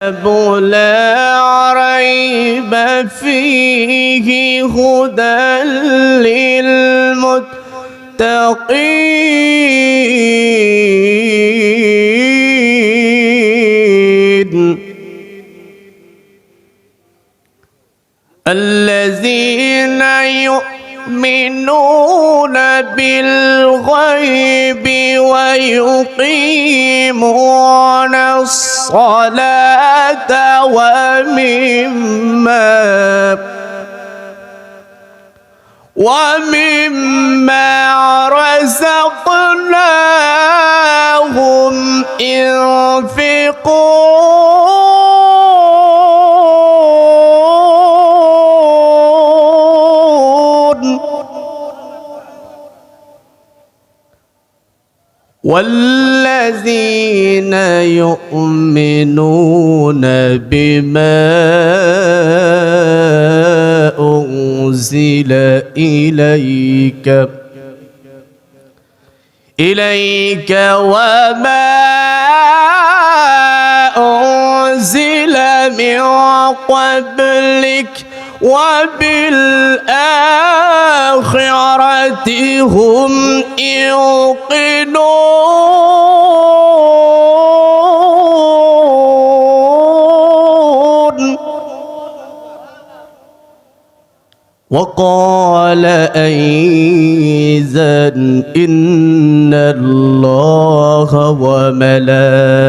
لا ريب فيه هدى للمتقين. بالغيب ويقيمون الصلاة ومما ومما رزقناهم ينفقون والذين يؤمنون بما أنزل إليك إليك وما أنزل من قبلك. وبالآخرة هم يوقنون. وقال أيضا إن الله وملائكته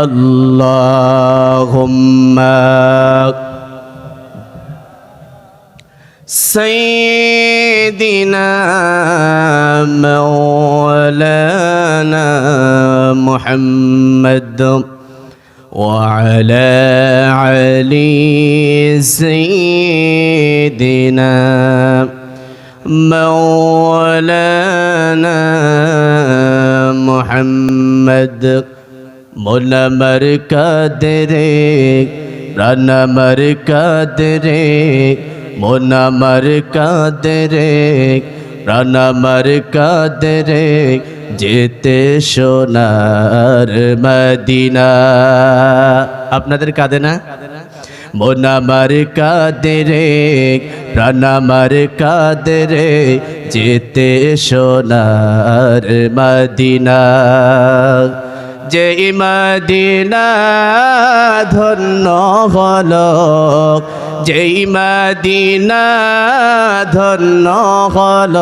اللهم سيدنا مولانا محمد وعلى علي سيدنا مولانا محمد মোলামার কাদরে রানামার কাদরে মোনামার কাদরে রানামার কাদরে যেতে সোনার মদিনা আপনাদের কাঁদে না মোনামার কাদরে রানামার কাদরে যেতে সোনার মদিনা যে মদিনা ধন্য হল যে মদিনা ধন্য হল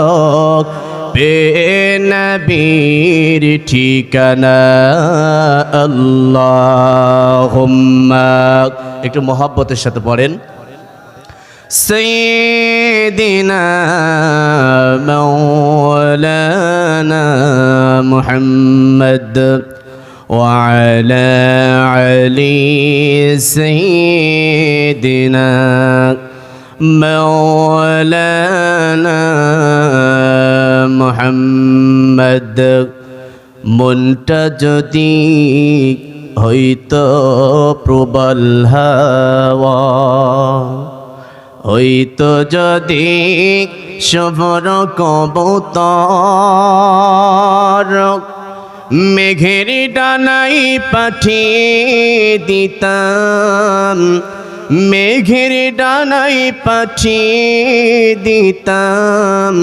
নবীর ঠিকানা আল্লাহ একটু মহাব্বতের সাথে পড়েন سيدنا مولانا محمد وعلى علي سيدنا مولانا محمد মনটা যদি হইতো প্রবল হাওয়া হইতো যদি সবর কবুতর মেঘের ডানাই পাঠিয়ে দিতাম। মেঘের ডানাই পাঠিয়ে দিতাম।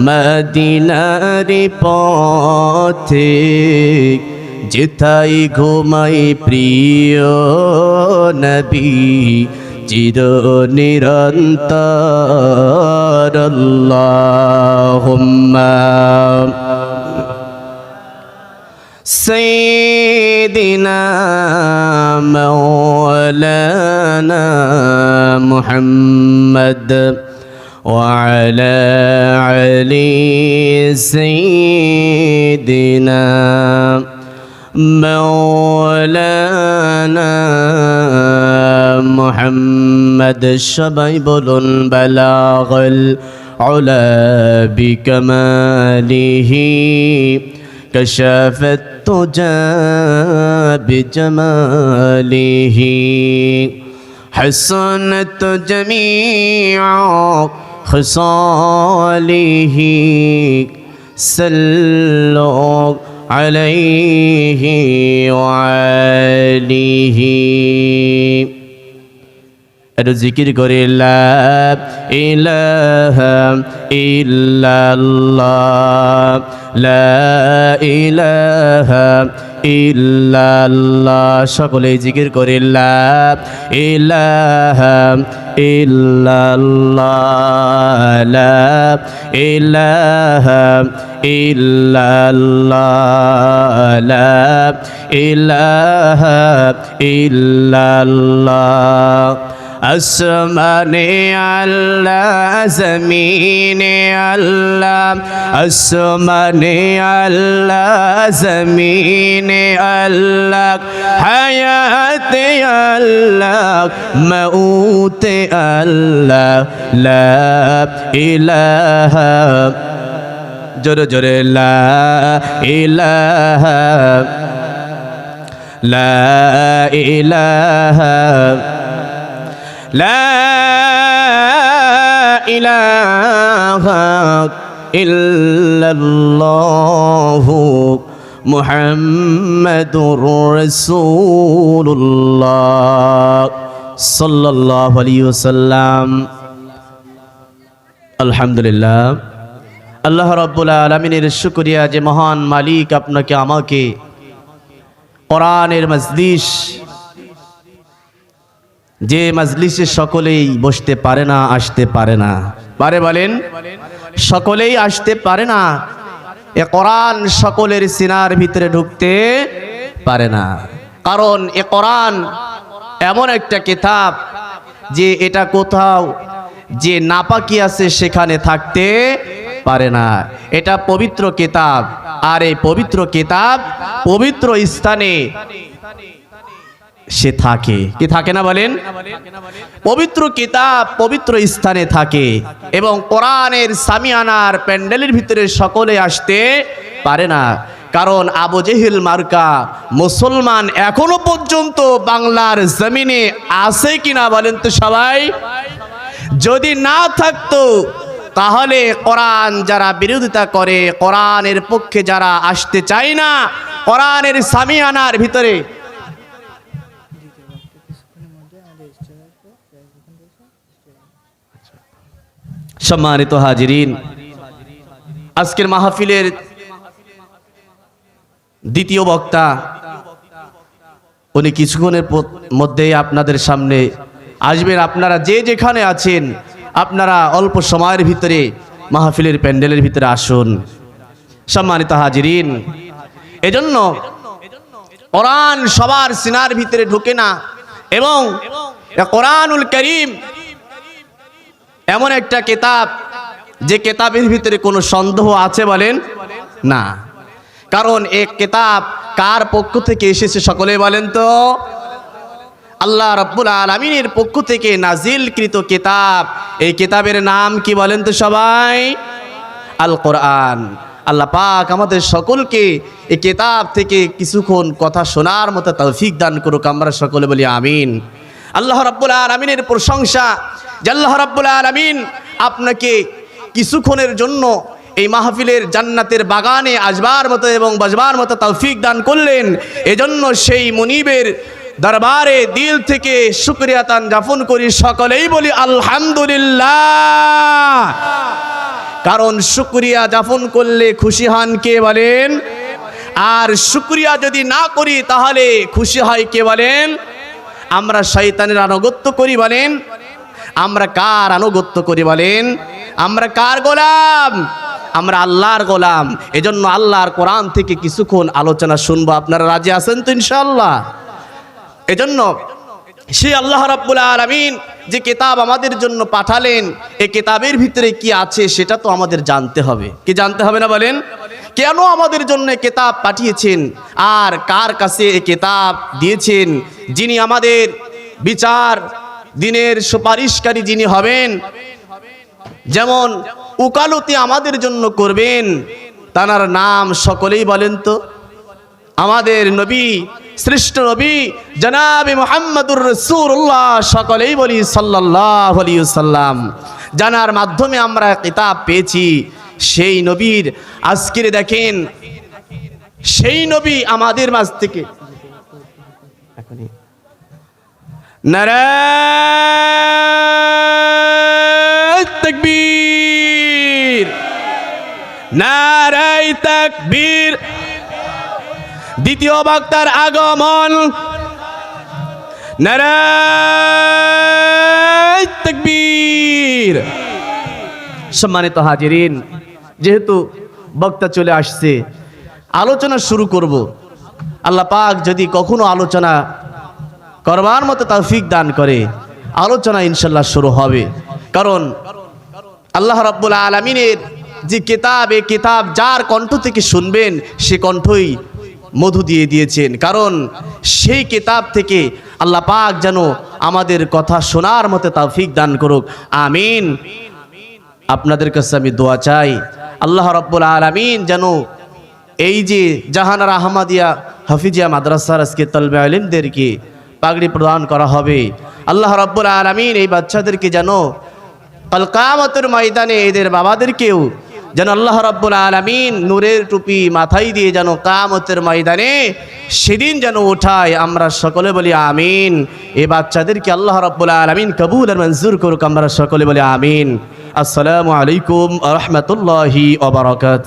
মদিনার পথে যেথাই ঘুমাই প্রিয় নবী চির নিরন্তর আল্লাহুম্মা سيدنا مولانا محمد وعلى علي سيدنا مولانا محمد الشبيب بلاغ العلا بكماله كشف التجى بجماله حسنت جميع خصاله صلوا عليه وعليه একটু জিকির করে লা ইলাহা ইল্লাল্লাহ লা ইলাহা ইল্লাল্লাহ সকলে জিকির করে, লা ইলাহা ইল্লাল্লাহ লা ইলাহা ইল্লাল্লাহ লা ইলাহা ইল্লাল্লাহ আসমানে আল্লাহ জমিনে আল্লাহ আসমানে আল্লাহ জমিনে আল্লাহ হায়াতে আল্লাহ মউতে আল্লাহ লা ইলাহা জোরে জোরে লা ইলাহা লা ইলাহা لا إله إلا الله محمد رسول الله صلى الله عليه وسلم আলহামদুলিল্লাহ আল্লাহ রব্বুল আলমিনের শুক্রিয়া যে মহান মালিক আপনাকে আমাকে কোরআনের মজলিস যে মজলিসে সকলেই বসতে পারে না আসতে পারে না। পারে বলেন। সকলেই আসতে পারে না। এ কোরআন সকলের সিনার ভিতরে ঢুকতে পারে না। কারণ এ কোরআন এমন একটা কিতাব যে এটা কোথাও যে নাপাকি আছে সেখানে থাকতে পারে না। এটা পবিত্র কিতাব। আর এই পবিত্র কিতাব পবিত্র স্থানে সে থাকে। কি থাকে না বলেন? পবিত্র কিতাব পবিত্র স্থানে থাকে এবং কোরআনের সামিয়ানার প্যান্ডেলের ভিতরে সকলে আসতে পারে না। কারণ আবু জেহিল মার্কা মুসলমান এখনও পর্যন্ত বাংলার জমিনে আছে কিনা বলেন তো সবাই? যদি না থাকতো, তাহলে কোরআন যারা বিরোধিতা করে, কোরআনের পক্ষে যারা আসতে চায় না, কোরআনের সামিয়ানার ভিতরে সম্মানিত হাজিরিন, আজকের মাহফিলের দ্বিতীয় বক্তা উনি কিছুক্ষণের মধ্যেই আপনাদের সামনে আসবেন। আপনারা যে যেখানে আছেন, আপনারা অল্প সময়ের ভিতরে মাহফিলের প্যান্ডেলের ভিতরে আসুন। সম্মানিত হাজিরিন, এজন্য কোরআন সবার সিনার ভিতরে ঢুকে না, এবং কোরআনুল করিম এমন একটা কেতাব যে কেতাবের ভিতরে কোনো সন্দেহ আছে বলেন? না। কারণ এক কেতাব কার পক্ষ থেকে এসেছে সকলে বলেন তো? আল্লাহ রব্বুল আলমিনের পক্ষ থেকে নাজিলকৃত কেতাব। এই কেতাবের নাম কি বলেন তো সবাই? আল কোরআন আল্লাহ পাক আমাদের সকলকে এই কেতাব থেকে কিছুক্ষণ কথা শোনার মতো তৌফিক দান করুক আমরা সকলে বলি আমিন। আল্লাহ রাব্বুল আলমিনের প্রশংসা যে আল্লাহ রাব্বুল আলমিন আপনাকে কিছুক্ষণের জন্য এই মাহফিলের জান্নাতের বাগানে আসবার মতো এবং বাজবার মতো তৌফিক দান করলেন। এজন্য সেই মনিবের দরবারে দিল থেকে শুক্রিয়া তান যাপন করি সকলেই বলি আলহামদুলিল্লাহ। কারণ শুক্রিয়া যাপন করলে খুশি হন কে বলেন? আর শুক্রিয়া যদি না করি তাহলে খুশি হয় কে বলেন? আমরা শয়তানের আনুগত্য করি বলেন। আমরা কার আনুগত্য করি বলেন? আমরা কার গোলাম? আমরা আল্লাহর গোলাম। এজন্য আল্লাহর কোরআন থেকে কিছুক্ষণ আলোচনা শুনব। আপনারা রাজি আছেন তো ইনশাল্লাহ এজন্য সে আল্লাহ রাব্বুল আলামিন যে কিতাব আমাদের জন্য পাঠালেন, এ কিতাবের ভিতরে কি আছে সেটা তো আমাদের জানতে হবে। কি জানতে হবে না বলেন? কেন আমাদের জন্য কেতাব পাঠিয়েছেন? আর কার কাছে এ কেতাব দিয়েছেন? যিনি আমাদের বিচার দিনের সুপারিশকারী যিনি হবেন, যেমন উকালতি আমাদের জন্য করবেন, তানার নাম সকলেই বলেন তো। আমাদের নবী, শ্রেষ্ঠ নবী, জনাবি মোহাম্মদুর রসুল্লাহ সকলেই বলি সাল্লাহ সাল্লাম জানার মাধ্যমে আমরা কিতাব পেয়েছি, সেই নবীর। আজকের দেখেন, সেই নবী আমাদের মাঝ থেকে। নারায় তকবীর। নারায় তকবীর। দ্বিতীয় বক্তার আগমন। সম্মানিত হাজিরিন, যেহেতু বক্তা চলে আসছে, আলোচনা শুরু করব। আল্লাহ পাক যদি কখনো আলোচনা করবার মতো তৌফিক দান করে। আলোচনা ইনশাল্লাহ শুরু হবে। কারণ আল্লাহ রাব্বুল আলমিনের যে কিতাব এ কিতাব যার কণ্ঠ থেকে শুনবেন, সে কণ্ঠই মধু দিয়ে দিয়েছেন। কারণ সেই কিতাব থেকে আল্লাহ পাক যেন আমাদের কথা শোনার মতো তৌফিক দান করুক। আমিন। আপনাদের কাছে আমি দোয়া চাই, আল্লাহ রব্বুল আলমিন যেন এই যে জাহানার আহমদিয়া হাফিজিয়া মাদ্রাসার আজকে তলবে আলিমদেরকে পাগড়ি প্রদান করা হবে। আল্লাহ রব্বুল আলমিন এই বাচ্চাদেরকে যেন কালকামতের ময়দানে এদের বাবাদেরকেও যেন আল্লাহ রব্বুল আলমিন নূরের টুপি মাথায় দিয়ে যেন কামতের ময়দানে সেদিন যেন ওঠায় আমরা সকলে বলি আমিন। এ বাচ্চাদেরকে আল্লাহ রব্বুল আলমিন কবুল আর মঞ্জুর করুক, আমরা সকলে বলি আমিন। আসসালামু আলাইকুম রহমতুল্লাহি ওবরাকাত